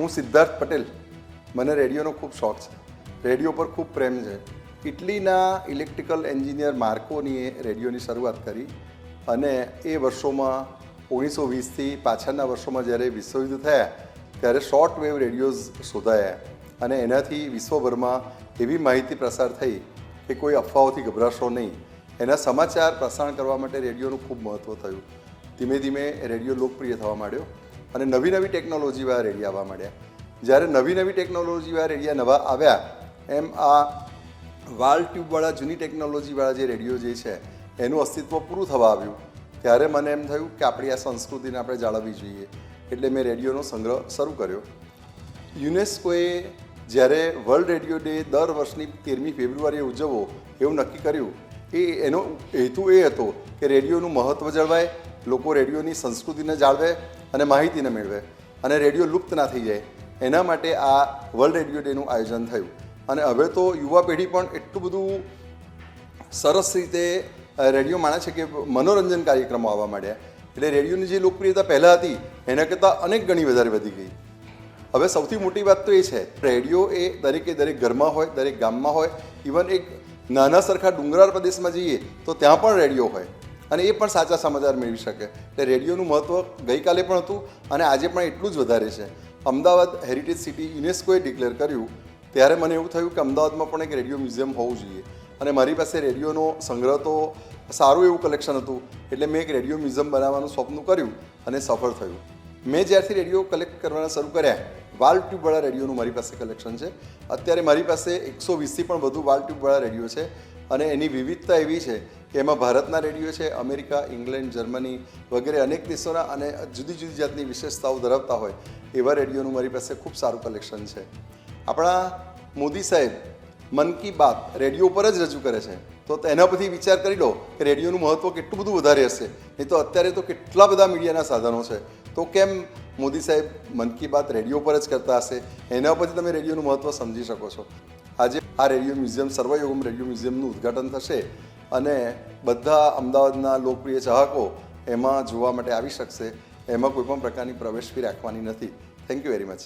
હું સિદ્ધાર્થ પટેલ. મને રેડિયોનો ખૂબ શોખ છે. રેડિયો પર ખૂબ પ્રેમ છે. ઇટલીના ઇલેક્ટ્રિકલ એન્જિનિયર માર્કોનીએ રેડિયોની શરૂઆત કરી અને એ વર્ષોમાં ઓગણીસો વીસથી પાછળના વર્ષોમાં જ્યારે વિશ્વયુદ્ધ થયા, ત્યારે શોર્ટ વેવ રેડિયોઝ શોધાયા અને એનાથી વિશ્વભરમાં એવી માહિતી પ્રસાર થઈ કે કોઈ અફવાઓથી ગભરાશો નહીં. એના સમાચાર પ્રસારણ કરવા માટે રેડિયોનું ખૂબ મહત્ત્વ થયું. ધીમે ધીમે રેડિયો લોકપ્રિય થવા માંડ્યો. અને નવી નવી ટેકનોલોજીવાળા રેડિયા આવવા માંડ્યા. જ્યારે નવી નવી ટેકનોલોજીવાળા રેડિયા નવા આવ્યા, એમ આ વાલ ટ્યુબવાળા જૂની ટેકનોલોજીવાળા જે રેડિયો જે છે, એનું અસ્તિત્વ પૂરું થવા આવ્યું. ત્યારે મને એમ થયું કે આપણી આ સંસ્કૃતિને આપણે જાળવવી જોઈએ. એટલે મેં રેડિયોનો સંગ્રહ શરૂ કર્યો. યુનેસ્કોએ જ્યારે વર્લ્ડ રેડિયો ડે દર વર્ષની તેરમી ફેબ્રુઆરીએ ઉજવવો, એવું નક્કી કર્યું. એ એનો હેતુ એ હતો કે રેડિયોનું મહત્ત્વ જળવાય લોકો રેડિયોની સંસ્કૃતિને જાળવે અને માહિતીને મેળવે અને રેડિયો લુપ્ત ના થઈ જાય. એના માટે આ વર્લ્ડ રેડિયો ડેનું આયોજન થયું. અને હવે તો યુવા પેઢી પણ એટલું બધું સરસ રીતે રેડિયો માણે છે કે મનોરંજન કાર્યક્રમો આવવા માંડ્યા. એટલે રેડિયોની જે લોકપ્રિયતા પહેલાં હતી, એના કરતાં અનેક ગણી વધારે વધી ગઈ. હવે સૌથી મોટી વાત તો એ છે, રેડિયો એ દરેકે દરેક ઘરમાં હોય, દરેક ગામમાં હોય. ઇવન એક નાના સરખા ડુંગરાળ પ્રદેશમાં જઈએ, તો ત્યાં પણ રેડિયો હોય. અને એ પણ સાચા સમાચાર મેળવી શકે. એટલે રેડિયોનું મહત્ત્વ ગઈકાલે પણ હતું અને આજે પણ એટલું જ વધારે છે. અમદાવાદ હેરિટેજ સિટી યુનેસ્કોએ ડિક્લેર કર્યું, ત્યારે મને એવું થયું કે અમદાવાદમાં પણ એક રેડિયો મ્યુઝિયમ હોવું જોઈએ. અને મારી પાસે રેડિયોનો સંગ્રહ તો સારું એવું કલેક્શન હતું, એટલે મેં એક રેડિયો મ્યુઝિયમ બનાવવાનું સ્વપ્ન કર્યું અને સફળ થયું. મેં જ્યારથી રેડિયો કલેક્ટ કરવાના શરૂ કર્યા, વાલ ટ્યુબવાળા રેડિયોનું મારી પાસે કલેક્શન છે. અત્યારે મારી પાસે એકસો વીસથી પણ વધુ વાલ ટ્યુબવાળા રેડિયો છે. અને એની વિવિધતા એવી છે કે એમાં ભારતના રેડિયો છે, અમેરિકા, ઇંગ્લેન્ડ, જર્મની વગેરે અનેક દેશોના અને જુદી જુદી જાતની વિશેષતાઓ ધરાવતા હોય એવા રેડિયોનું મારી પાસે ખૂબ સારું કલેક્શન છે. આપણા મોદી સાહેબ મન કી બાત રેડિયો ઉપર જ રજૂ કરે છે. તો એના પરથી વિચાર કરી લો કે રેડિયોનું મહત્ત્વ કેટલું બધું વધારે હશે. નહીં તો અત્યારે તો કેટલા બધા મીડિયાના સાધનો છે. તો કેમ મોદી સાહેબ મન કી બાત રેડિયો પર જ કરતા હશે? એના પરથી તમે રેડિયોનું મહત્ત્વ સમજી શકો છો. આ રેડિયો મ્યુઝિયમ સર્વયોગમ રેડિયો મ્યુઝિયમનું ઉદ્ઘાટન થશે અને બધા અમદાવાદના લોકપ્રિય ચાહકો એમાં જોવા માટે આવી શકશે. એમાં કોઈ પણ પ્રકારની પ્રવેશ ફી રાખવાની નથી. Thank you very much